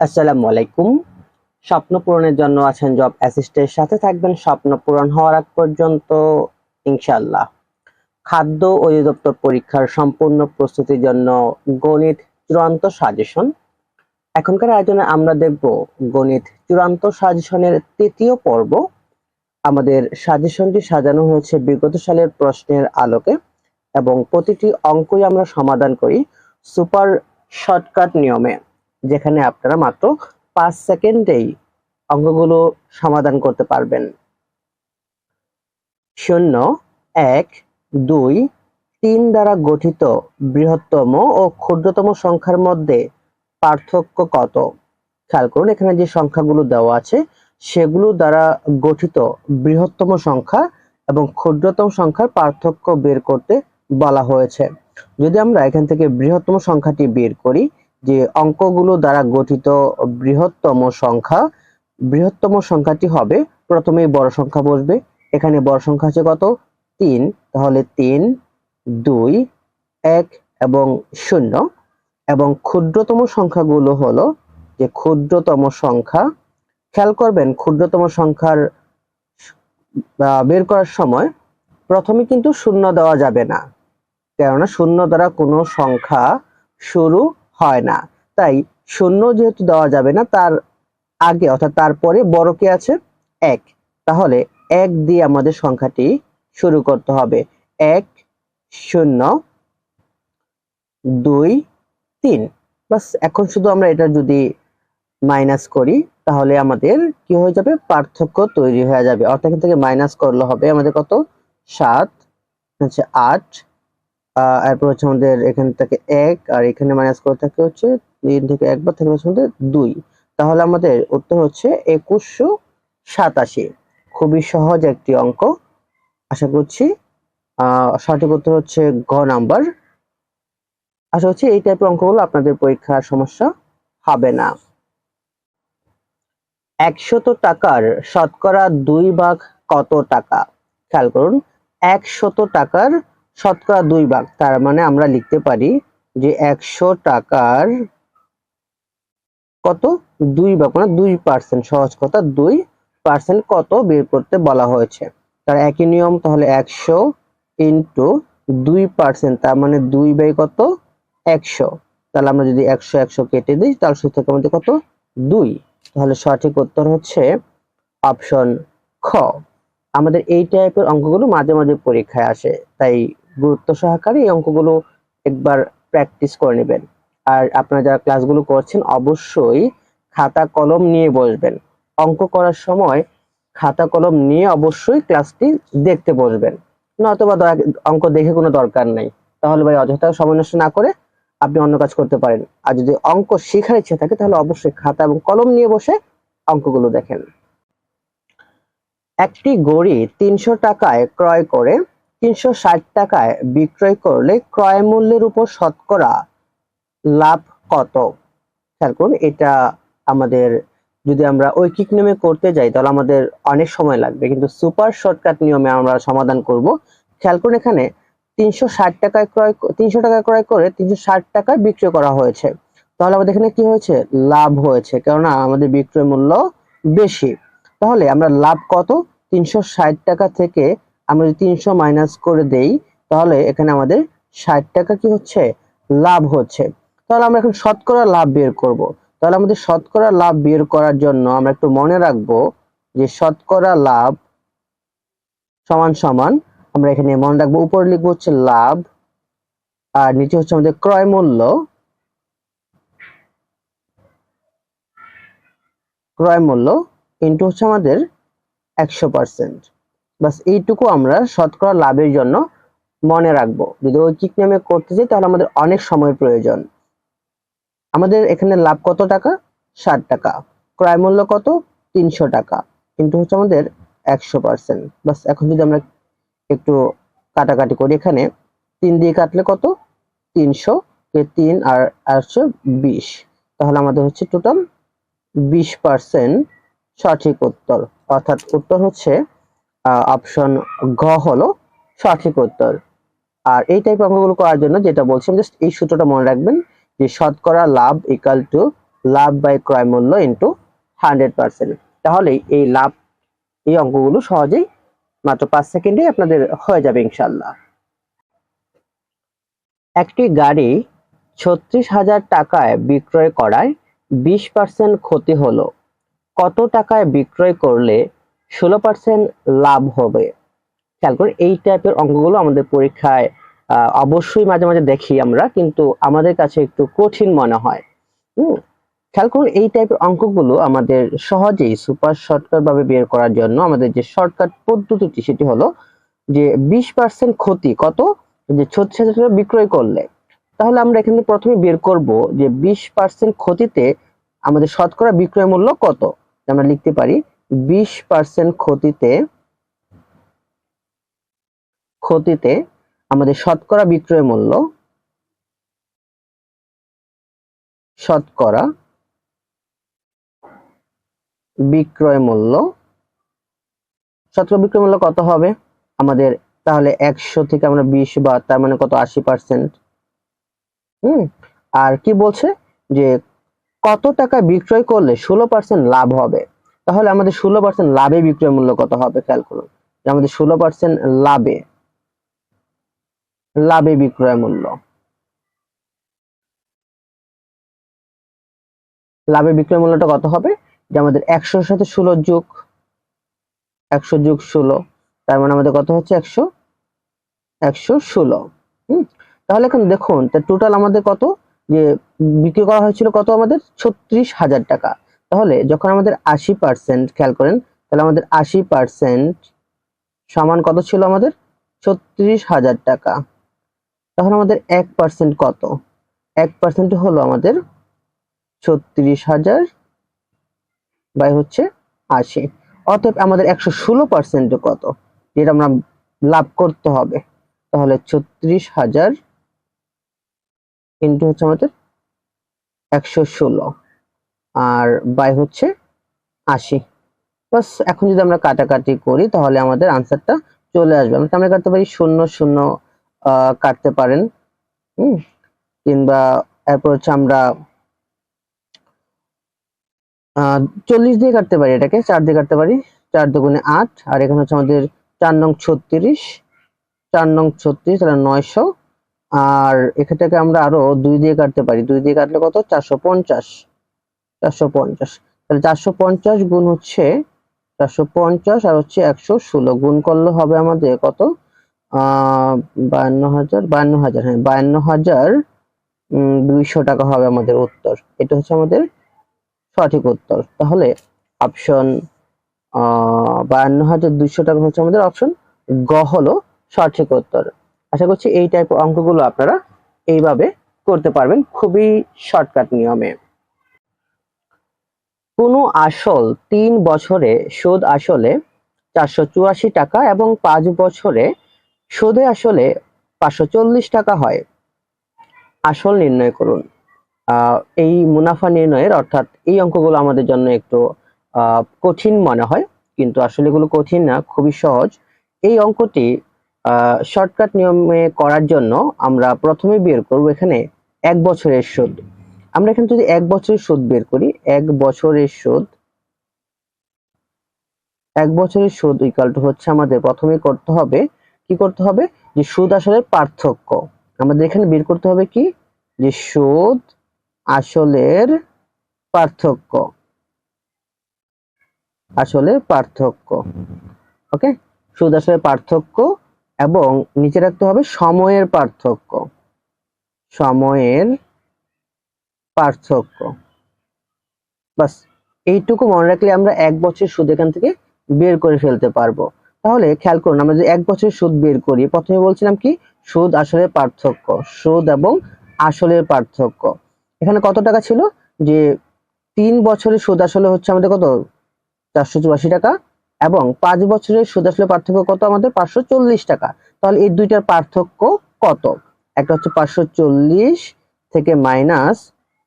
আসসালামু আলাইকুম। স্বপ্ন পূরণের জন্য আছেন জব অ্যাসিস্টের সাথে থাকবেন স্বপ্ন পূরণ হওয়ার আগ পর্যন্ত ইনশাল্লাহ খাদ্য অধিদপ্তর পরীক্ষার সম্পূর্ণ প্রস্তুতির জন্য গণিত চূড়ান্ত সাজেশন এখনকার আয়োজনে আমরা দেখব গণিত চূড়ান্ত সাজেশনের তৃতীয় পর্ব। আমাদের সাজেশনটি সাজানো হয়েছে বিগত সালের প্রশ্নের আলোকে এবং প্রতিটি অঙ্কই আমরা সমাধান করি সুপার শর্টকাট নিয়মে। যেখানে আপনারা মাত্র পাঁচ সেকেন্ডেই অঙ্কগুলো সমাধান করতে পারবেন। শূন্য, এক, দুই, তিন দ্বারা গঠিত বৃহত্তম ও ক্ষুদ্রতম সংখ্যার মধ্যে পার্থক্য কত? খেয়াল করুন, এখানে যে সংখ্যাগুলো দেওয়া আছে, সেগুলো দ্বারা গঠিত বৃহত্তম সংখ্যা এবং ক্ষুদ্রতম সংখ্যার পার্থক্য বের করতে বলা হয়েছে। যদি আমরা এখান থেকে বৃহত্তম সংখ্যাটি বের করি যে অঙ্কগুলো দ্বারা গঠিত বৃহত্তম সংখ্যা, বৃহত্তম সংখ্যাটি হবে, প্রথমেই বড় সংখ্যা বসবে, এখানে বড় সংখ্যা আছে কত? তিন, তাহলে তিন, দুই, এক এবং শূন্য। এবং ক্ষুদ্রতম সংখ্যাগুলো হলো যে ক্ষুদ্রতম সংখ্যা, খেয়াল করবেন ক্ষুদ্রতম সংখ্যার বের করার সময় প্রথমে কিন্তু শূন্য দেওয়া যাবে না। কেননা শূন্য দ্বারা কোনো সংখ্যা শুরু হয় না। তাই শূন্য যেহেতু দেওয়া যাবে না, তার আগে অর্থাৎ তারপরে বড় কি আছে? এক। তাহলে এক দিয়ে আমাদের সংখ্যাটি শুরু করতে হবে। এক, শূন্য, দুই, তিন। বাস, এখন শুধু আমরা এটা যদি মাইনাস করি, তাহলে আমাদের কি হয়ে যাবে? পার্থক্য তৈরি হয়ে যাবে। অর্থাৎ এখান থেকে মাইনাস করলে হবে আমাদের কত? সাত, হচ্ছে আট এরপর হচ্ছে আমাদের এখান থেকে এক, আর এখানে মাইনাস করে থাকে হচ্ছে তিন থেকে একবার থেকে হচ্ছে দুই। তাহলে আমাদের উত্তর হচ্ছে একুশশো সাতাশি। খুবই সহজ একটি অঙ্ক। আশা করছি সঠিক উত্তর হচ্ছে ঘ নাম্বার। আশা করছি এই টাইপের অঙ্কগুলো আপনাদের পরীক্ষার সমস্যা হবে না। একশত টাকার শতকরা দুই ভাগ কত টাকা? খেয়াল করুন, একশত টাকার শতকরা দুই ভাগ। তার মানে আমরা লিখতে পারি যে একশো টাকার কত? দুই ভাগ মানে দুই পার্সেন্ট সহজ কথা, দুই পার্সেন্ট কত বের করতে বলা হয়েছে। তার একই নিয়ম, তাহলে একশো ইন্টু দুই পার্সেন্ট তার মানে দুই বাই কত? একশো। তাহলে আমরা যদি একশো একশো কেটে দিই, তাহলে থেকে আমাদের কত? দুই। তাহলে সঠিক উত্তর হচ্ছে অপশন খ। আমাদের এই টাইপের অঙ্কগুলো মাঝে মাঝে পরীক্ষায় আসে, তাই গুরুত্ব সহকারে এই অঙ্কগুলো একবার প্র্যাকটিস করে নেবেন। আর আপনারা যারা ক্লাসগুলো করছেন, অবশ্যই খাতা কলম নিয়ে বসবেন। অঙ্ক করার সময় খাতা কলম নিয়ে অবশ্যই ক্লাসটি দেখতে বসবেন। নয়তোবা অঙ্ক দেখে কোনো দরকার নেই। তাহলে ভাই অযথা সময় নষ্ট না করে আপনি অন্য কাজ করতে পারেন। আর যদি অঙ্ক শেখার ইচ্ছে থাকে, তাহলে অবশ্যই খাতা এবং কলম নিয়ে বসে অঙ্কগুলো দেখেন। একটি গড়ি তিনশো টাকায় ক্রয় করে তিনশো ষাট টাকায় বিক্রয় করলে ক্রয় মূল্যের উপর শতকরা লাভ কত? খেয়াল করুন, এটা আমাদের যদি আমরা ঐকিক নিয়মে করতে যাই, তাহলে আমাদের অনেক সময় লাগবে। কিন্তু সুপার শর্টকাট নিয়মে আমরা সমাধান করব। খেয়াল করুন এখানে তিনশো ষাট টাকায় ক্রয় তিনশো টাকায় ক্রয় করে তিনশো ষাট টাকায় বিক্রয় করা হয়েছে। তাহলে আমাদের এখানে কি হয়েছে? লাভ হয়েছে, কেননা আমাদের বিক্রয় মূল্য বেশি। তাহলে আমরা লাভ কত? তিনশো ষাট টাকা থেকে আমরা যদি তিনশো মাইনাস করে দেই, তাহলে এখানে আমাদের ষাট টাকা কি হচ্ছে? লাভ হচ্ছে। তাহলে আমরা এখন শতকরা লাভ বের করব। তাহলে আমাদের শতকরা লাভ বের করার জন্য আমরা একটু মনে রাখব যে শতকরা লাভ সমান সমান আমরা এখানে মনে রাখব, উপরে লিখব হচ্ছে লাভ, আর নিচে হচ্ছে আমাদের ক্রয় মূল্য। ক্রয় মূল্য ইন্টু হচ্ছে আমাদের একশো পার্সেন্ট বাস এইটুকু আমরা শতকরা লাভের জন্য মনে রাখব। যদি ঐকিক নিয়মে করতে চাই, তাহলে আমাদের অনেক সময় প্রয়োজন। আমাদের এখানে লাভ কত টাকা? ষাট টাকা। ক্রয় মূল্য কত? তিনশো টাকা। কিন্তু হচ্ছে আমাদের একশো পার্সেন্ট। বাস এখন যদি আমরা একটু কাটাকাটি করি এখানে, তিন দিয়ে কাটলে কত? তিনশো। তিন আর হচ্ছে বিশ। তাহলে আমাদের হচ্ছে টোটাল বিশ পার্সেন্ট সঠিক উত্তর। অর্থাৎ উত্তর হচ্ছে অপশন ঘ হলো সঠিক উত্তর। আর এই টাইপ অঙ্কগুলো করার জন্য যেটা বলছিলাম জাস্ট এই সূত্রটা মনে রাখবেন যে শতকরা লাভ ইকাল টু লাভ বাই ক্রয় মূল্য ইন্টু হান্ড্রেড পার্সেন্ট তাহলে এই লাভ, এই অঙ্কগুলো সহজেই মাত্র পাঁচ সেকেন্ডে আপনাদের হয়ে যাবে ইনশাল্লাহ একটি গাড়ি ছত্রিশ হাজার টাকায় বিক্রয় করায় বিশ পার্সেন্ট ক্ষতি হলো। কত টাকায় বিক্রয় করলে ষোলো পার্সেন্ট লাভ হবে। খেয়াল করে, এই টাইপের অঙ্কগুলো আমাদের পরীক্ষায় অবশ্যই মাঝে মাঝে দেখি আমরা, কিন্তু আমাদের কাছে একটু কঠিন মনে হয়। হুম, খেয়াল করুন, এই টাইপের অঙ্কগুলো আমাদের সহজেই সুপার শর্টকাট ভাবে বের করার জন্য আমাদের যে শর্টকাট পদ্ধতিটি, সেটি হলো যে বিশ পার্সেন্ট ক্ষতি কত? যে ছত্রিশ হাজার বিক্রয় করলে। তাহলে আমরা এখানে প্রথমে বের করব যে বিশ পার্সেন্ট ক্ষতিতে আমাদের শতকরা বিক্রয় মূল্য কত? আমরা লিখতে পারি বিশ পার্সেন্ট ক্ষতিতে ক্ষতিতে আমাদের শতকরা বিক্রয় মূল্য শতকরা বিক্রয় মূল্য, শতকরা বিক্রয় মূল্য কত হবে? আমাদের তাহলে একশো থেকে আমরা বিশ বা তার মানে কত? আশি পার্সেন্ট হুম? আর কি বলছে? যে কত টাকা বিক্রয় করলে ষোলো পার্সেন্ট লাভ হবে? তাহলে আমাদের ষোলো পার্সেন্ট লাভে বিক্রয় মূল্য কত হবে খেয়াল করুন। আমাদের ষোলো পার্সেন্ট লাভে লাভে বিক্রয় মূল্য। লাভে বিক্রয় মূল্যটা কত হবে? যে আমাদের একশোর সাথে ষোলো যোগ, একশো যোগ ষোলো, তার মানে আমাদের কত হচ্ছে? একশো একশো ষোলো। হম? তাহলে এখন দেখুন টোটাল আমাদের কত? যে বিক্রি করা হয়েছিল কত আমাদের? ছত্রিশ হাজার টাকা। তাহলে যখন আমাদের আশি পার্সেন্ট খেয়াল করেন, তাহলে আমাদের আশি পার্সেন্ট সমান কত ছিল আমাদের? ছত্রিশ হাজার টাকা। তখন আমাদের এক পার্সেন্ট কত? এক পার্সেন্ট হলো আমাদের ছত্রিশ হাজার বাই হচ্ছে আশি। অতএব আমাদের একশো ষোলো পার্সেন্ট কত? যেটা আমরা লাভ করতে হবে। তাহলে ছত্রিশ হাজার ইন্টু হচ্ছে আমাদের একশো ষোলো। আর বাই হচ্ছে আশি। বাস, এখন যদি আমরা কাটাকাটি করি, তাহলে আমাদের আনসারটা চলে আসবে। আমরা আমরা কাটতে পারি? শূন্য শূন্য কাটতে পারেন। হুম, কিংবা এরপর হচ্ছে আমরা চল্লিশ দিয়ে কাটতে পারি এটাকে, চার দিয়ে কাটতে পারি, চার দুগুণে আট। আর এখানে হচ্ছে আমাদের চার নং ছত্রিশ, চার নং ছত্রিশ, তাহলে নয়শো। আর এখানটাকে আমরা আরও দুই দিয়ে কাটতে পারি। দুই দিয়ে কাটলে কত? চারশো পঞ্চাশ। চারশো পঞ্চাশ। তাহলে চারশো পঞ্চাশ গুণ হচ্ছে চারশো পঞ্চাশ আর হচ্ছে একশো ষোলো। গুণ করলে হবে আমাদের কত? বায়ান্ন হাজার বায়ান্ন হাজার হ্যাঁ বায়ান্ন হাজার দুইশো টাকা হবে আমাদের উত্তর। এটা হচ্ছে আমাদের সঠিক উত্তর। তাহলে অপশন বায়ান্ন হাজার, দুইশো টাকা হচ্ছে আমাদের অপশন গ হলো সঠিক উত্তর। আশা করছি এই টাইপ অঙ্কগুলো আপনারা এইভাবে করতে পারবেন। খুবই শর্টকাট নিয়মে। কোনো আসল তিন বছরে সুদ আসলে চারশো চুরাশি টাকা এবং পাঁচ বছরে সুদে আসলে পাঁচশো চল্লিশ টাকা হয়। আসল নির্ণয় করুন। এই মুনাফা নির্ণয়ের অর্থাৎ এই অঙ্কগুলো আমাদের জন্য একটু কঠিন মনে হয়, কিন্তু আসলে এগুলো কঠিন না, খুবই সহজ। এই অঙ্কটি শর্টকাট নিয়মে করার জন্য আমরা প্রথমে বের করব এখানে এক বছরের সুদ আমরা এখানে যদি এক বছরের সুদ বের করি, এক বছরের সুদ এক বছরের সুদ ইকাল টু হচ্ছে আমাদের প্রথমে করতে হবে, কি করতে হবে? যে সুদ আসলে পার্থক্য। আমাদের এখানে বের করতে হবে কি? যে সুদ আসলের পার্থক্য। আসলে পার্থক্য। ওকে? সুদ আসলে পার্থক্য এবং নিচে রাখতে হবে সময়ের পার্থক্য। সময়ের পার্থক্য। বাস, এইটুকু মনে রাখলে আমরা এক বছর সুদ এখান থেকে বের করে ফেলতে পারব। তাহলে খেয়াল করুন, আমরা যদি এক বছর সুদ বের করি, প্রথমে বলছিলাম কি? সুদ আসলের পার্থক্য, সুদ এবং আসলের পার্থক্য। এখানে কত টাকা ছিল? যে তিন বছরের সুদ আসলে হচ্ছে আমাদের কত? চারশো চুরাশি টাকা এবং পাঁচ বছরের সুদ আসলে পার্থক্য কত আমাদের? পাঁচশো চল্লিশ টাকা। তাহলে এই দুইটার পার্থক্য কত? একটা হচ্ছে পাঁচশো চল্লিশ থেকে মাইনাস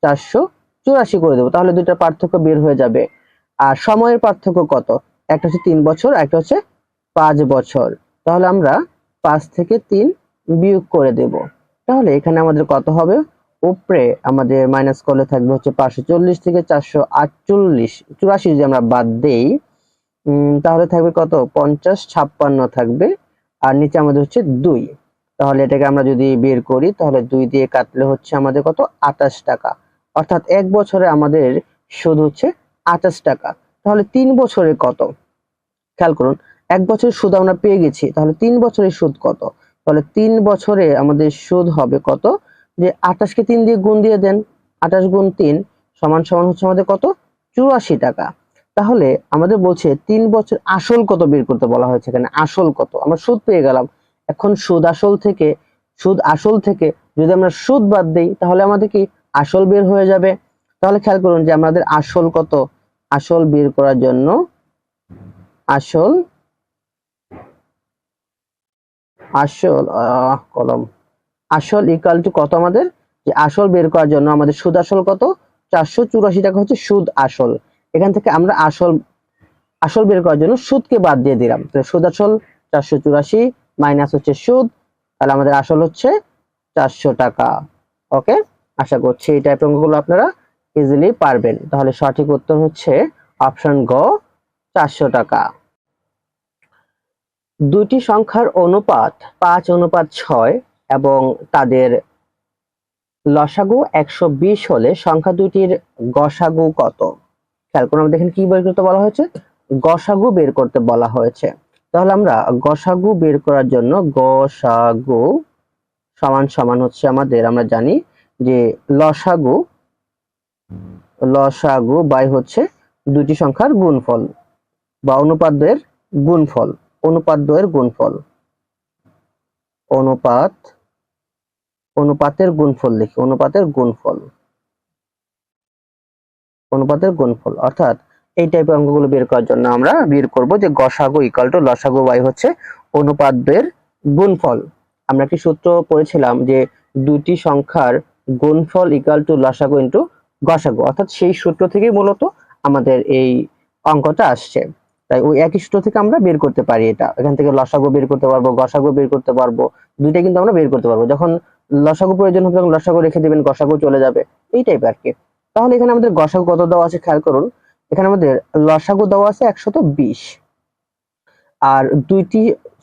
চারশো চুরাশি করে দেবো। তাহলে দুইটার পার্থক্য বের হয়ে যাবে। আর সময়ের পার্থক্য কত? একটা হচ্ছে তিন বছর একটা হচ্ছে পাঁচ বছর। তাহলে আমরা পাঁচ থেকে তিন বিয়োগ করে দেব। তাহলে এখানে আমাদের কত হবে? উপরে আমাদের মাইনাস করলে থাকবে হচ্ছে পাঁচশো চল্লিশ থেকে চারশো আটচল্লিশ। চুরাশি যদি আমরা বাদ দেই তাহলে থাকবে কত? পঞ্চাশ, ছাপ্পান্ন থাকবে। আর নিচে আমাদের হচ্ছে দুই। তাহলে এটাকে আমরা যদি বের করি, তাহলে দুই দিয়ে কাটলে হচ্ছে আমাদের কত? আঠাশ টাকা। অর্থাৎ এক বছরে আমাদের সুদ হচ্ছে আঠাশ টাকা। তাহলে তিন বছরে কত? খেয়াল করুন, এক বছরের সুদ আমরা পেয়ে গেছি, তাহলে তিন বছরের সুদ কত? তাহলে তিন বছরে আমাদের সুদ হবে কত? যে আঠাশকে তিন দিয়ে গুণ দিয়ে দেন, আঠাশ গুণ তিন সমান সমান হচ্ছে আমাদের কত? চুরাশি টাকা। তাহলে আমাদের বলছে তিন বছর আসল কত বের করতে বলা হয়েছে এখানে? আসল কত? আমরা সুদ পেয়ে গেলাম। এখন সুদ আসল থেকে, সুদ আসল থেকে যদি আমরা সুদ বাদ দিই, তাহলে আমাদের কি আসল বের হয়ে যাবে। তাহলে খেয়াল করুন যে আমাদের আসল কত? আসল বের করার জন্য আসল আসল কলম। আসল ইকাল টু কত আমাদের? যে আসল বের করার জন্য আমাদের সুদ আসল কত? চারশো চুরাশি টাকা হচ্ছে সুদ আসল। এখান থেকে আমরা আসল আসল বের করার জন্য সুদকে বাদ দিয়ে দিলাম। তাহলে সুদ আসল চারশো চুরাশি মাইনাস হচ্ছে সুদ, তাহলে আমাদের আসল হচ্ছে চারশো টাকা। ওকে আশা করছি এই টাইপের অঙ্কগুলো আপনারা ইজিলি পারবেন। তাহলে সঠিক উত্তর হচ্ছে অপশন গ, চারশো টাকা। দুইটি সংখ্যার অনুপাত পাঁচ, অনুপাত ছয় এবং তাদের লসাগু একশো বিশ হলে সংখ্যা দুইটির গসাগু কত? খেয়াল করুন দেখেন কি বের করতে বলা হয়েছে? গসাগু বের করতে বলা হয়েছে। তাহলে আমরা গসাগু বের করার জন্য গসাগু সমান সমান হচ্ছে আমাদের, আমরা জানি যে লসাগু লসাগু বাই হচ্ছে দুটি সংখ্যার গুণফল বা অনুপাদ্যের গুণফল অনুপাদ্যের গুণফল। অনুপাত, অনুপাতের গুণফল লিখি, অনুপাতের গুণফল। অনুপাতের গুণফল, অর্থাৎ এই টাইপের অঙ্কগুলো বের করার জন্য আমরা বের করব যে গসাগু ইকাল টু লসাগু বাই হচ্ছে অনুপাদ্যের গুণফল। আমরা একটি সূত্র পড়েছিলাম যে দুটি সংখ্যার গুণফল ইকাল টু লসাগু ইন্টু গসাগু। অর্থাৎ সেই সূত্র থেকে মূলত আমাদের এই অঙ্কটা আসছে। তাই ওই একই সূত্র থেকে আমরা বের করতে পারি এটা। এখান থেকে লসাগু বের করতে পারব, গসাগু বের করতে পারব, দুইটা কিন্তু আমরা বের করতে পারব। যখন লসাগু প্রয়োজন হবে তখন লসাগু রেখে দেবেন, গসাগু চলে যাবে। এই টাইপ আর কি। তাহলে এখানে আমাদের গসাগু কত দেওয়া আছে খেয়াল করুন। এখানে আমাদের লসাগু দেওয়া আছে একশত বিশ। আর দুইটি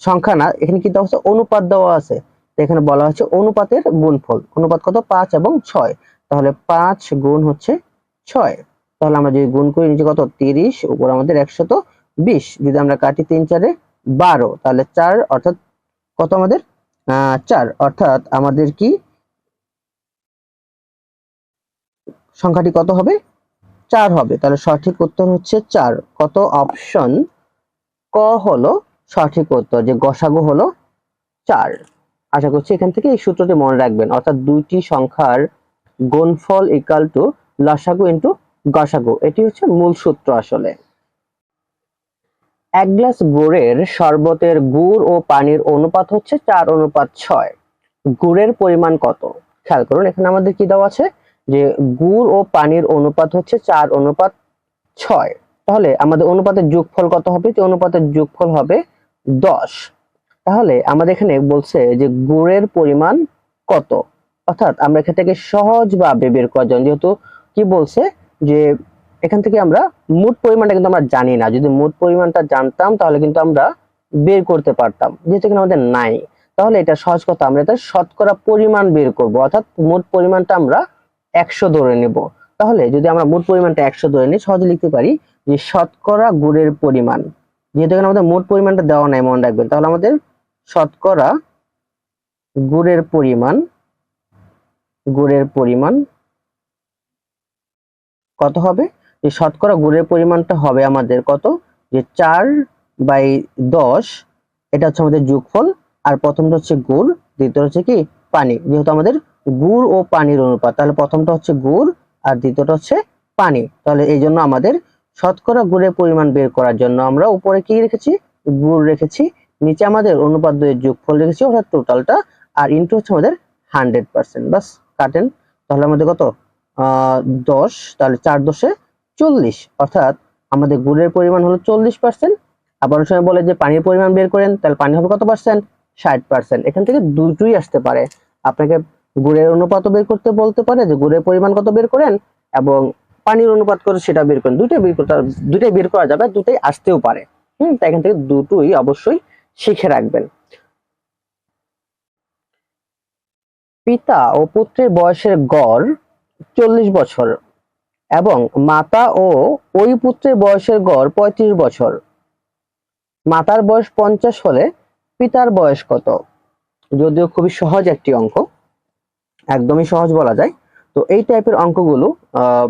সংখ্যা না, এখানে কি দেওয়া আছে? অনুপাত দেওয়া আছে। এখানে বলা হচ্ছে অনুপাতের গুণফল। অনুপাত কত? পাঁচ এবং ছয়। তাহলে পাঁচ গুণ হচ্ছে ছয়। তাহলে আমরা যদি গুণ করি নিচে কত? তিরিশ, উপর আমাদের একশত বিশ। যদি আমরা কাটি তিন চারে বারো, তাহলে চার অর্থাৎ কত আমাদের? চার। অর্থাৎ আমাদের কি? সংখ্যাটি কত হবে? চার হবে। তাহলে সঠিক উত্তর হচ্ছে চার। কত? অপশন ক হলো সঠিক উত্তর যে গসাগু হলো চার। আশা করছি এখান থেকে এই সূত্রটি মনে রাখবেন। অর্থাৎ দুইটি সংখ্যার গুণফল ইকাল টু লসাগু ইন্টু গসাগু। এটি হচ্ছে মূল সূত্র আসলে। এক গ্লাস গুড়ের শরবতের গুড় ও পানির অনুপাত হচ্ছে চার অনুপাত ছয়। গুড়ের পরিমাণ কত? খেয়াল করুন, এখানে আমাদের কি দেওয়া আছে? যে গুড় ও পানির অনুপাত হচ্ছে চার অনুপাত ছয়। তাহলে আমাদের অনুপাতের যোগফল কত হবে? অনুপাতের যোগফল হবে দশ। তাহলে আমাদের এখানে বলছে যে গুড়ের পরিমাণ কত? অর্থাৎ আমরা এখান থেকে সহজভাবে বের করার জন্য, যেহেতু কি বলছে যে এখান থেকে আমরা মোট পরিমাণটা কিন্তু আমরা জানি না। যদি মোট পরিমাণটা জানতাম, তাহলে কিন্তু আমরা বের করতে পারতাম। যেহেতু এখানে আমাদের নাই, তাহলে এটা সহজ কথা। আমরা এটা শতকরা পরিমাণ বের করব। অর্থাৎ মোট পরিমাণটা আমরা একশো ধরে নেব। তাহলে যদি আমরা মোট পরিমাণটা একশো ধরে নিই, সহজে লিখতে পারি যে শতকরা গুড়ের পরিমাণ। যেহেতু এখানে আমাদের মোট পরিমাণটা দেওয়া নাই, মনে রাখবেন, তাহলে আমাদের শতকরা গুড়ের পরিমাণ গুড়ের পরিমাণ কত হবে? যে শতকরা গুড়ের পরিমাণটা হবে আমাদের কত? যে চার বাই দশ, এটা হচ্ছে আমাদের যোগফল, আর প্রথমটা হচ্ছে গুড় দ্বিতীয় হচ্ছে কি? পানি। যেহেতু আমাদের গুড় ও পানির অনুপাত, তাহলে প্রথমটা হচ্ছে গুড় আর দ্বিতীয়টা হচ্ছে পানি। তাহলে এই জন্য আমাদের শতকরা গুড়ের পরিমাণ বের করার জন্য আমরা উপরে কি রেখেছি? গুড় রেখেছি। নিচে আমাদের অনুপাত দুয়ের যোগফল রেখেছি, অর্থাৎ টোটালটা আর ইনটু হচ্ছে আমাদের হান্ড্রেড পার্সেন্ট বাস, কাটেন। তাহলে আমাদের কত? দশ, তাহলে চার দশে চল্লিশ। অর্থাৎ আমাদের গুড়ের পরিমাণ হলো চল্লিশ পার্সেন্ট আবার সময় বলে যে পানির পরিমাণ বের করেন, তাহলে পানি হবে কত পার্সেন্ট ষাট পার্সেন্ট এখান থেকে দুটোই আসতে পারে। আপনাকে গুড়ের অনুপাত বের করতে বলতে পারে যে গুড়ের পরিমাণ কত বের করেন, এবং পানির অনুপাত করে সেটা বের করেন। দুইটাই বের করতে দুইটাই বের করা যাবে দুইটাই আসতেও পারে। হুম, তাই এখান থেকে দুটোই অবশ্যই শিখে রাখবেন। পিতা ও পুত্রের বয়সের গড় চল্লিশ বছর এবং মাতা ও ওই পুত্রের বয়সের গড় পঁয়ত্রিশ বছর। মাতার বয়স পঞ্চাশ হলে পিতার বয়স কত? যদিও খুবই সহজ একটি অঙ্ক একদমই সহজ বলা যায়। তো এই টাইপের অঙ্কগুলো আহ,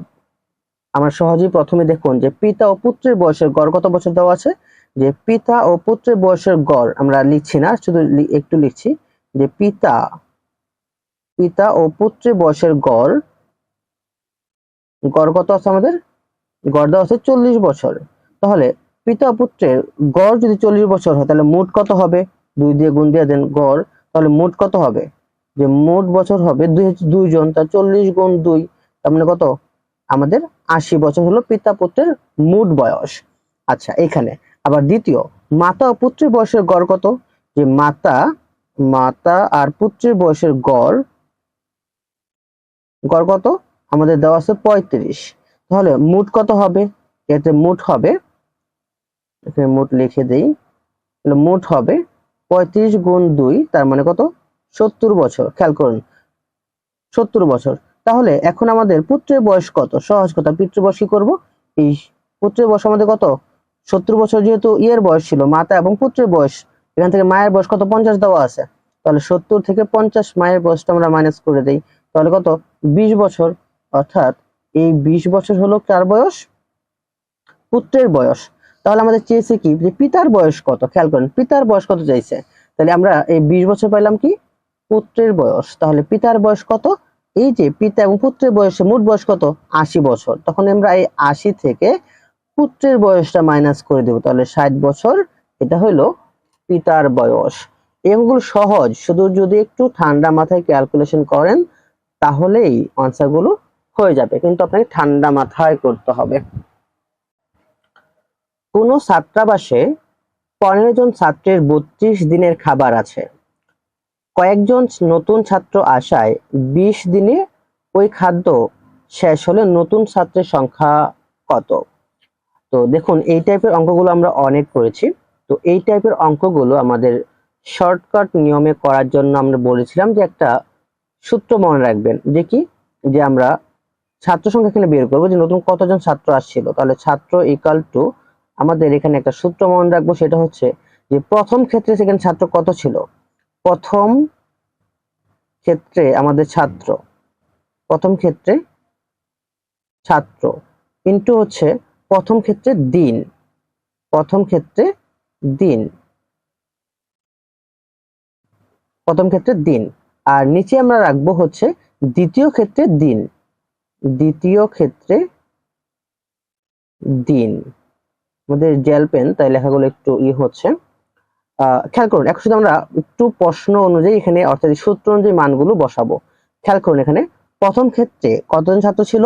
আমরা সহজেই প্রথমে দেখুন যে পিতা ও পুত্রের বয়সের গড় কত বছর দেওয়া আছে? যে পিতা ও পুত্রের বয়সের গড় আমরা লিখছি না, শুধু একটু লিখছি, যে পিতা পিতা ও পুত্রের বয়সের গড় গড় কত আছে আমাদের? গড় দেওয়া আছে চল্লিশ বছর। তাহলে পিতা পুত্রের গড় যদি চল্লিশ বছর হয়, তাহলে মোট কত হবে? দুই দিয়ে গুণ দিয়ে দেন গড়, তাহলে মোট কত হবে? যে মোট বছর হবে দুই দুইজন তার চল্লিশ গুণ দুই, তার মানে কত? আমাদের আশি বছর হলো পিতা পুত্রের মোট বয়স। আচ্ছা এখানে আবার দ্বিতীয়, মাতা ও পুত্রের বয়সের গড় কত? যে মাতা মাতা আর পুত্রের বয়সের গড় গড় কত? আমাদের দেওয়া আছে পঁয়ত্রিশ। তাহলে মোট কত হবে? এতে মোট হবে এখানে মোট লিখে দেই মোট হবে পঁয়ত্রিশ গুণ দুই, তার মানে কত? সত্তর বছর, খেয়াল করুন। সত্তর বছর। তাহলে এখন আমাদের পুত্রের বয়স কত? সহজ কথা পিতৃ বয়স কি করব? এই পুত্রের বয়স আমাদের কত? সত্তর বছর যেহেতু ইয়ের বয়স ছিল, মাতা এবং পুত্রের বয়স, এখান থেকে মায়ের বয়স কত? পঞ্চাশ দেওয়া আছে। তাহলে সত্তর থেকে পঞ্চাশ মায়ের বয়সটা আমরা মাইনাস করে দেই। তাহলে কত? বিশ বছর। অর্থাৎ এই বিশ বছর হলো কার বয়স? পুত্রের বয়স। তাহলে আমাদের চেয়েছে কি? যে পিতার বয়স কত? খেয়াল করেন, পিতার বয়স কত চাইছে? তাহলে আমরা এই বিশ বছর পাইলাম কি? পুত্রের বয়স। তাহলে পিতার বয়স কত? এই যে পিতা এবং পুত্রের বয়সে মোট বয়স কত? আশি বছর। তখন আমরা এই আশি থেকে পুত্রের বয়সটা মাইনাস করে দেবো। তাহলে ষাট বছর, এটা হলো পিতার বয়স। এগুলো সহজ, শুধু যদি একটু ঠান্ডা মাথায় ক্যালকুলেশন করেন, তাহলেই আনসারগুলো হয়ে যাবে। কিন্তু আপনাকে ঠান্ডা মাথায় করতে হবে। কোনো ছাত্রাবাসে পনেরো জন ছাত্রের বত্রিশ দিনের খাবার আছে। কয়েকজন নতুন ছাত্র আসায় বিশ দিনে ওই খাদ্য শেষ হলে নতুন ছাত্রের সংখ্যা কত? তো দেখুন, এই টাইপের অঙ্কগুলো আমরা অনেক করেছি। তো এই টাইপের অঙ্কগুলো আমাদের শর্টকাট নিয়মে করার জন্য আমরা বলেছিলাম যে একটা সূত্র মনে রাখবেন। যে কি? যে আমরা ছাত্র সংখ্যা এখানে বের করব, যে নতুন কতজন ছাত্র আসছিল। তাহলে ছাত্র ইকাল টু আমাদের এখানে একটা সূত্র মনে রাখব, সেটা হচ্ছে যে প্রথম ক্ষেত্রে সেখানে ছাত্র কত ছিল? প্রথম ক্ষেত্রে আমাদের ছাত্র, প্রথম ক্ষেত্রে ছাত্র। ইন্টু হচ্ছে প্রথম ক্ষেত্রে দিন। প্রথম ক্ষেত্রে দিন। প্রথম ক্ষেত্রে দিন। আর নিচে আমরা রাখব হচ্ছে দ্বিতীয় ক্ষেত্রে দিন। দ্বিতীয় ক্ষেত্রে দিন। আমাদের জেল পেন তাই লেখাগুলো একটু ই হচ্ছে। খেয়াল করুন শুধু আমরা একটু প্রশ্ন অনুযায়ী এখানে, অর্থাৎ সূত্র অনুযায়ী মানগুলো বসাবো। খেয়াল করুন এখানে, প্রথম ক্ষেত্রে কতজন ছাত্র ছিল?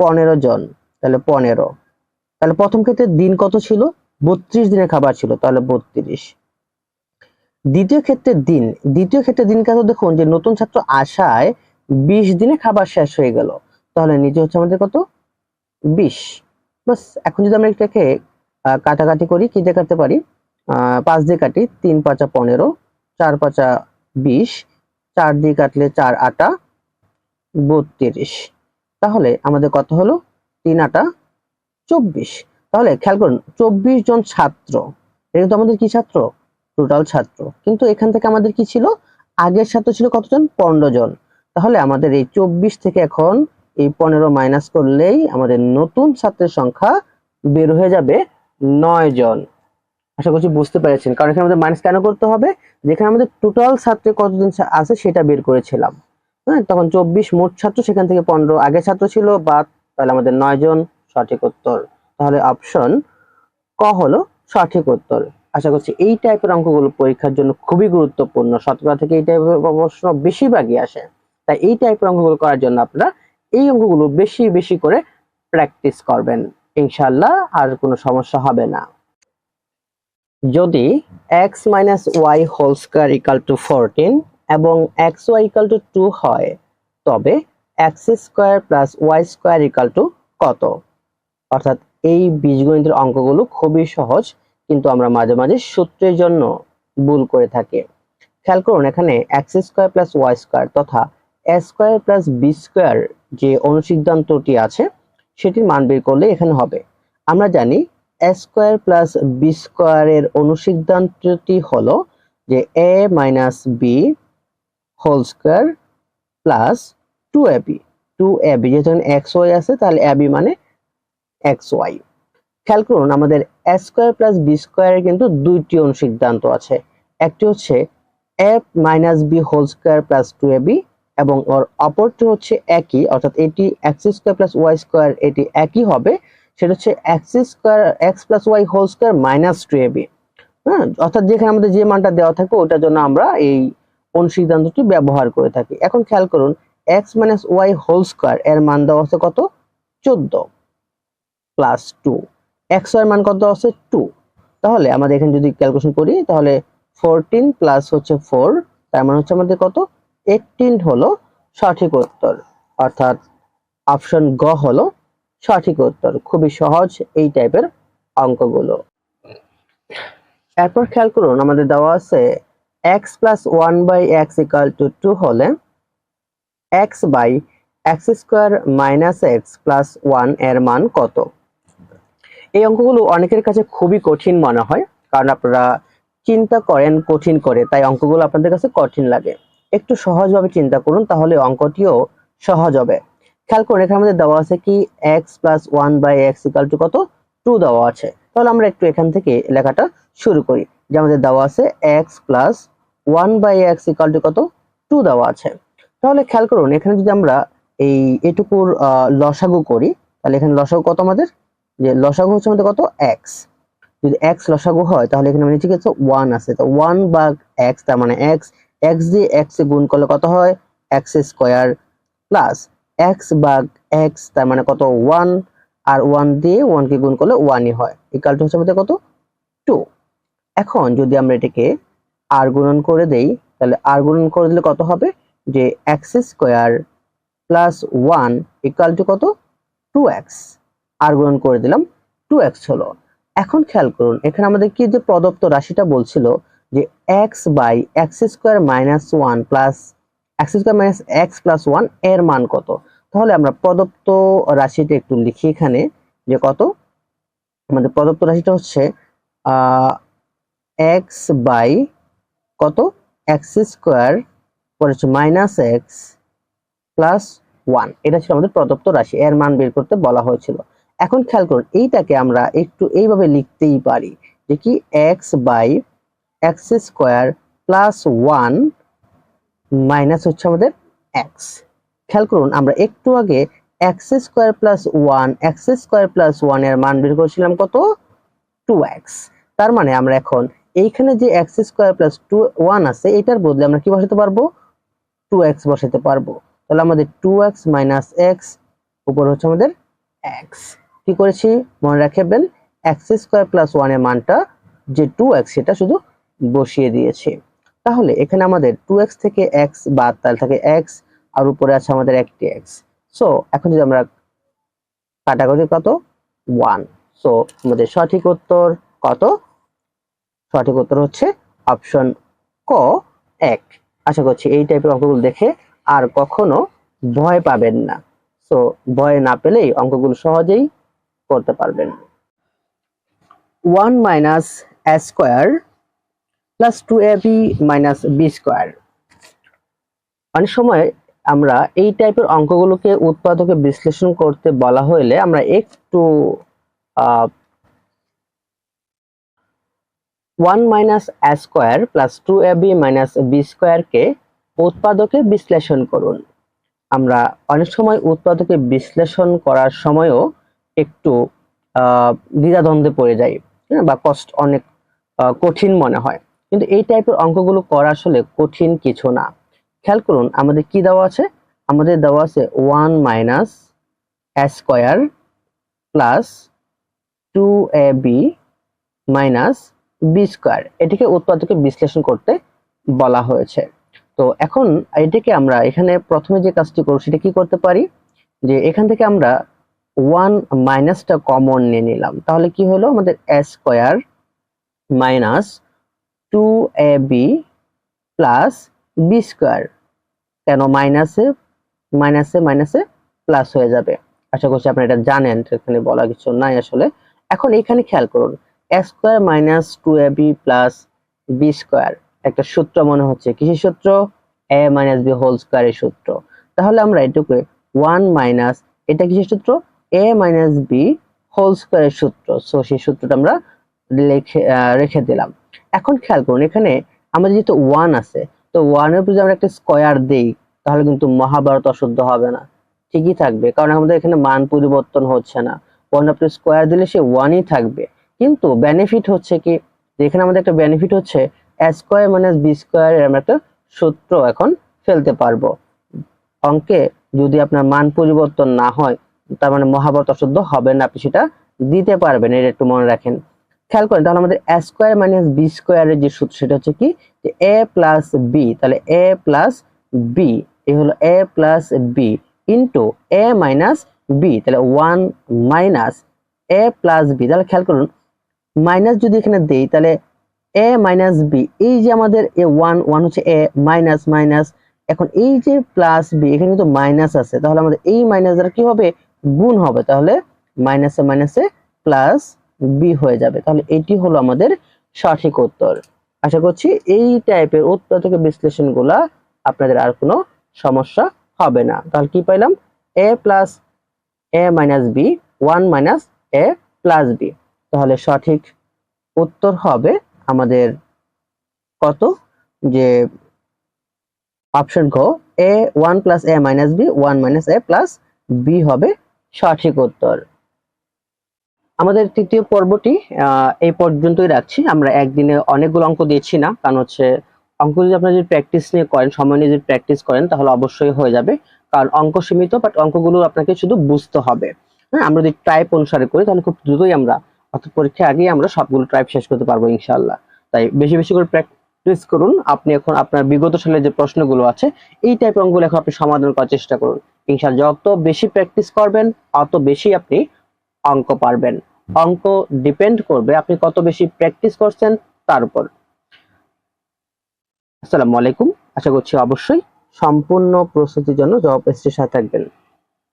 পনেরো জন। তাহলে পনেরো। তাহলে প্রথম ক্ষেত্রে দিন কত ছিল? বত্রিশ দিনের খাবার ছিল, তাহলে বত্রিশ। দ্বিতীয় ক্ষেত্রে দিন, দ্বিতীয় ক্ষেত্রে দিন কত দেখুন যে নতুন ছাত্র আসায় বিশ দিনে খাবার শেষ হয়ে গেল, তাহলে নিচে হচ্ছে আমাদের কত? বিশ। বাস, এখন যদি আমরা এটাকে কাটাকাটি করি, কি দিয়ে কাটতে পারি পাঁচ দিয়ে কাটি, তিন পাঁচা পনেরো, চার পাঁচা বিশ, চার দিয়ে কাটলে চার আটা, বত্রিশ। তাহলে আমাদের কত হলো? তিন আটা চব্বিশ। তাহলে খেয়াল করুন, চব্বিশ জন ছাত্র। এটা কিন্তু আমাদের কি ছাত্র? টোটাল ছাত্র। কিন্তু এখান থেকে আমাদের কি ছিল? আগের ছাত্র ছিল কতজন? পনেরো জন। তাহলে আমাদের এই চব্বিশ থেকে এখন এই পনেরো মাইনাস করলেই আমাদের নতুন ছাত্রের সংখ্যা বের হয়ে যাবে নয় জন। আশা করছি বুঝতে পেরেছেন। কারণ এখানে আমাদের মাইনাস কেন করতে হবে? যেখানে আমাদের টোটাল ছাত্রে কতজন আছে সেটা বের করেছিলাম। হ্যাঁ তখন চব্বিশ মোট ছাত্র, সেখান থেকে পনেরো আগে ছাত্র ছিল বাদ। তাহলে আমাদের নয় জন। সঠিক উত্তর। তাহলে অপশন ক হলো সঠিক উত্তর। আশা করছি এই টাইপের অঙ্কগুলো পরীক্ষার জন্য খুবই গুরুত্বপূর্ণ। শতকরা থেকে এই টাইপের প্রশ্ন বেশিরভাগই আসে। তাই এই টাইপের অঙ্কগুলো করার জন্য আপনারা এই অঙ্কগুলো বেশি বেশি করে প্র্যাকটিস করবেন। ইনশাল্লাহ আর কোনো সমস্যা হবে না। যদি X minus Y whole square equal to fourteen এবং X Y equal to two হয়, তবে X square plus Y square equal to কত? অর্থাৎ এই বীজগণিতের অঙ্কগুলো খুবই সহজ, কিন্তু আমরা মাঝে মাঝে সূত্রের জন্য ভুল করে থাকি। খেয়াল করুন, এখানে X square plus Y square তথা A square plus B square যে অনুসিদ্ধান্তটি আছে, সেটির মান বের করলে এখানে হবে। আমরা জানি এ স্কোয়ার প্লাস বি স্কোয়ারের অনুসিদ্ধান্তটি হলো যে A minus B whole square plus two A B two A B যেহেতু এক্স ওয়াই আছে, তাহলে এ বি মানে এক্স ওয়াই। খেয়াল করুন, আমাদের এ স্কোয়ার প্লাস বি স্কোয়ারের কিন্তু দুইটি অনুসিদ্ধান্ত আছে। একটি হচ্ছে A minus B whole square plus two A B এবং ওর অপরটি হচ্ছে একই, অর্থাৎ এটি X square plus Y square এটি একই হবে, সেটা হচ্ছে X square, X plus Y whole square minus two A B. হ্যাঁ অর্থাৎ যেখানে আমাদের যে মানটা দেওয়া থাকবে ওটার জন্য আমরা এই অনুসিদ্ধান্তটি ব্যবহার করে থাকি। এখন খেয়াল করুন, X minus Y whole square এর মান দেওয়া আছে কত? চোদ্দ। প্লাস টু এক্স ওয়ার মান কত আছে? টু তাহলে আমাদের এখানে যদি ক্যালকুলেশন করি, তাহলে ফোরটিন প্লাস হচ্ছে ফোর তার মানে হচ্ছে আমাদের কত? এইটিন হলো সঠিক উত্তর। অর্থাৎ অপশন গ হলো সঠিক উত্তর। খুবই সহজ এই টাইপের অঙ্কগুলো। এরপর খেয়াল করুন, আমাদের দেওয়া আছে X plus one by X equal to two হলে X by X square minus X plus ওয়ানের মান কত? এই অঙ্কগুলো অনেকের কাছে খুবই কঠিন মনে হয়, কারণ আপনারা চিন্তা করেন, কঠিন করে, তাই অঙ্কগুলো আপনাদের কাছে কঠিন লাগে। একটু সহজভাবে চিন্তা করুন, তাহলে অঙ্কটিও সহজ হবে। খেয়াল করুন, এখানে আমাদের দেওয়া আছে কি X plus one by X equal to কত? টু দেওয়া আছে। তাহলে আমরা একটু এখান থেকে লেখাটা শুরু করি, যে আমাদের দেওয়া আছে X plus one by X equal to কত? টু দেওয়া আছে। তাহলে খেয়াল করুন, এখানে যদি আমরা এই এটুকুর লসাগু করি, তাহলে এখানে লসাগু কত আমাদের? যে লসাগু হচ্ছে আমাদের কত? এক্স যদি এক্স লসাগু হয়, তাহলে এখানে মানে ঠিক আছে ওয়ান আছে। তো ওয়ান বা এক্স তার মানে এক্স এক্স দিয়ে এক্স গুণ করলে কত হয়? এক্স স্কোয়ার প্লাস এক্স বাগ এক্স তার মানে কত? ওয়ান আর ওয়ান দিয়ে ওয়ান কে গুণ করলে ওয়ানই হয়। ইকাল টু হচ্ছে আমাদের কত? টু এখন যদি আমরা এটাকে আর গুণন করে দেই, তাহলে আর গুণন করে দিলে কত হবে? যে X square plus one equal to কত? টু এক্স আর গুণন করে দিলাম টু এক্স হলো। এখন খেয়াল করুন, এখানে আমাদের কি যে প্রদত্ত রাশিটা বলছিল যে X by X square minus one plus X square minus X plus ওয়ানের মান কত? তাহলে আমরা প্রদত্ত রাশিটা একটু লিখি এখানে যে কত? আমাদের প্রদত্ত রাশিটা হচ্ছে এক্স বাই কত? এক্স স্কোয়ার পরে হচ্ছে মাইনাস এক্স প্লাস ওয়ান এটা ছিল আমাদের প্রদত্ত রাশি, এর মান বের করতে বলা হয়েছিল। এখন খেয়াল করুন, এইটাকে আমরা একটু এইভাবে লিখতেই পারি যে কি X by X square plus one minus হচ্ছে আমাদের এক্স খেয়াল করুন, আমরা একটু আগে X square plus one X square plus ওয়ানের মান বের করেছিলাম কত? টু এক্স তার মানে আমরা এখন এইখানে যে X square plus two one আছে, এটার বদলে আমরা কি বসাতে পারব? টু এক্স বসাতে পারব। তাহলে আমাদের টু এক্স মাইনাস এক্স উপর হচ্ছে আমাদের এক্স কি করেছি? মনে রাখবেন এক্স স্কোয়ার প্লাস ওয়ানের মানটা যে টু এক্স সেটা শুধু বসিয়ে দিয়েছি। তাহলে এখানে আমাদের টু এক্স থেকে এক্স বাদ, তাহলে থাকে এক্স আর উপরে আছে আমাদের একটি এক্স সো এখন যদি আমরা কাটাকুটি কত? ওয়ান সো আমাদের সঠিক উত্তর কত? সঠিক উত্তর হচ্ছে অপশন ক, এক। আশা করছি এই টাইপের অঙ্কগুলো দেখে আর কখনো ভয় পাবেন না। সো ভয় না পেলেই অঙ্কগুলো সহজেই করতে পারবেন। One minus A square plus two A B minus B square. অনেক সময় আমরা এই টাইপের অঙ্কগুলোকে উৎপাদকে বিশ্লেষণ করতে বলা হলে আমরা একটু one minus A square plus two A B minus B স্কোয়ারকে উৎপাদকে বিশ্লেষণ করুন। আমরা অনেক সময় উৎপাদকে বিশ্লেষণ করার সময়ও একটু দ্বিধাদ্বন্দ্বে পড়ে যাই হ্যাঁ, বা কষ্ট অনেক কঠিন মনে হয়। কিন্তু এই টাইপের অঙ্কগুলো করা আসলে কঠিন কিছু না। খেয়াল করুন আমাদের কি দেওয়া আছে? আমাদের দেওয়া আছে one minus square plus two A B minus B square এটিকে উৎপাদকে বিশ্লেষণ করতে বলা হয়েছে। তো এখন এটাকে আমরা এখানে প্রথমে যে কাজটি করব সেটা কি করতে পারি? যে এখান থেকে আমরা ওয়ান মাইনাসটা কমন নিয়ে নিলাম। তাহলে কি হলো? আমাদের A square minus two A B plus B square কেন মাইনাসে মাইনাসে মাইনাসে প্লাস হয়ে যাবে। আশা করছি আপনারা এটা জানেন এখানে বলা কিছু নাই আসলে। এখন এখানে খেয়াল করুন A square minus two A B plus B square একটা সূত্র মনে হচ্ছে। কিসের সূত্র? এ মাইনাস বি হোল স্কোয়ারের সূত্র। তাহলে আমরা এটুকু ওয়ান মাইনাস এটা কিসের সূত্র? এ মাইনাস বি হোল স্কোয়ারের সূত্র। সো সেই সূত্রটা আমরা লিখে রেখে দিলাম। এখন খেয়াল করুন, এখানে আমাদের যেহেতু ওয়ান আছে, তো ওয়ানের উপর আমরা একটা স্কোয়ার দেই, তাহলে কিন্তু মহাভারত অশুদ্ধ হবে না। ঠিকই থাকবে, কারণ আমাদের এখানে মান পরিবর্তন হচ্ছে না। ওয়ান আপনি স্কোয়ার দিলে সে ওয়ানই থাকবে। কিন্তু বেনিফিট হচ্ছে কি? এখানে আমাদের একটা বেনিফিট হচ্ছে A square minus B square আমরা একটা সূত্র এখন ফেলতে পারব। অঙ্কে যদি আপনার মান পরিবর্তন না হয় তার মানে মহাভারত অশুদ্ধ হবে না, আপনি সেটা দিতে পারবেন, এটা একটু মনে রাখেন। খেয়াল করেন, তাহলে আমাদের এ স্কোয়ার মাইনাস বি স্কোয়ারের যে সূত্র, সেটা হচ্ছে কি? যে এ প্লাস বি তাহলে এ প্লাস বি এ হলো A plus B into A minus B তাহলে one minus A plus B তাহলে খেয়াল করুন মাইনাস যদি এখানে দেই, তাহলে এ মাইনাস বি এই যে আমাদের এ ওয়ান ওয়ান হচ্ছে এ মাইনাস মাইনাস এখন এই যে প্লাস বি এখানে কিন্তু মাইনাস আছে, তাহলে আমাদের এই মাইনাস দ্বারা কি হবে? গুণ হবে, তাহলে মাইনাসে মাইনাসে প্লাস বি হয়ে যাবে। তাহলে এটি হলো আমাদের সঠিক উত্তর। আশা করছি এই টাইপের উৎপাদক বিশ্লেষণগুলা আপনাদের আর কোনো সমস্যা হবে না। তাহলে কি পাইলাম? A plus A minus B one minus A plus B তাহলে সঠিক উত্তর হবে আমাদের কত? যে অপশন ঘ এ one plus A minus B one minus A plus B হবে সঠিক উত্তর। আমাদের তৃতীয় পর্বটি এই পর্যন্তই রাখছি। আমরা একদিনে অনেকগুলো অঙ্ক দিয়েছি না, কারণ হচ্ছে অঙ্ক যদি আপনারা যদি প্র্যাকটিস নিয়ে করেন, সময় নিয়ে যদি প্র্যাকটিস করেন, তাহলে অবশ্যই হয়ে যাবে। কারণ অঙ্ক সীমিত বাট অঙ্কগুলো আপনাকে শুধু বুঝতে হবে। হ্যাঁ আমরা যদি টাইপ অনুসারে করি, তাহলে খুব দ্রুতই আমরা, অর্থাৎ পরীক্ষার আগেই আমরা সবগুলো টাইপ শেষ করতে পারব ইনশাল্লাহ তাই বেশি বেশি করে প্র্যাকটিস করুন। আপনি এখন আপনার বিগত সালের যে প্রশ্নগুলো আছে, এই টাইপ অঙ্কগুলো এখন আপনি সমাধান করার চেষ্টা করুন। ইনশাআল্লাহ যত বেশি প্র্যাকটিস করবেন, অত বেশি আপনি অঙ্ক পারবেন। অঙ্ক ডিপেন্ড করবে আপনি কত বেশি প্র্যাকটিস করছেন তার উপর। আসসালামু আলাইকুম, আশা করছি অবশ্যই সম্পূর্ণ প্রস্তুতির জন্য জবাব এসটির সাথে থাকবেন।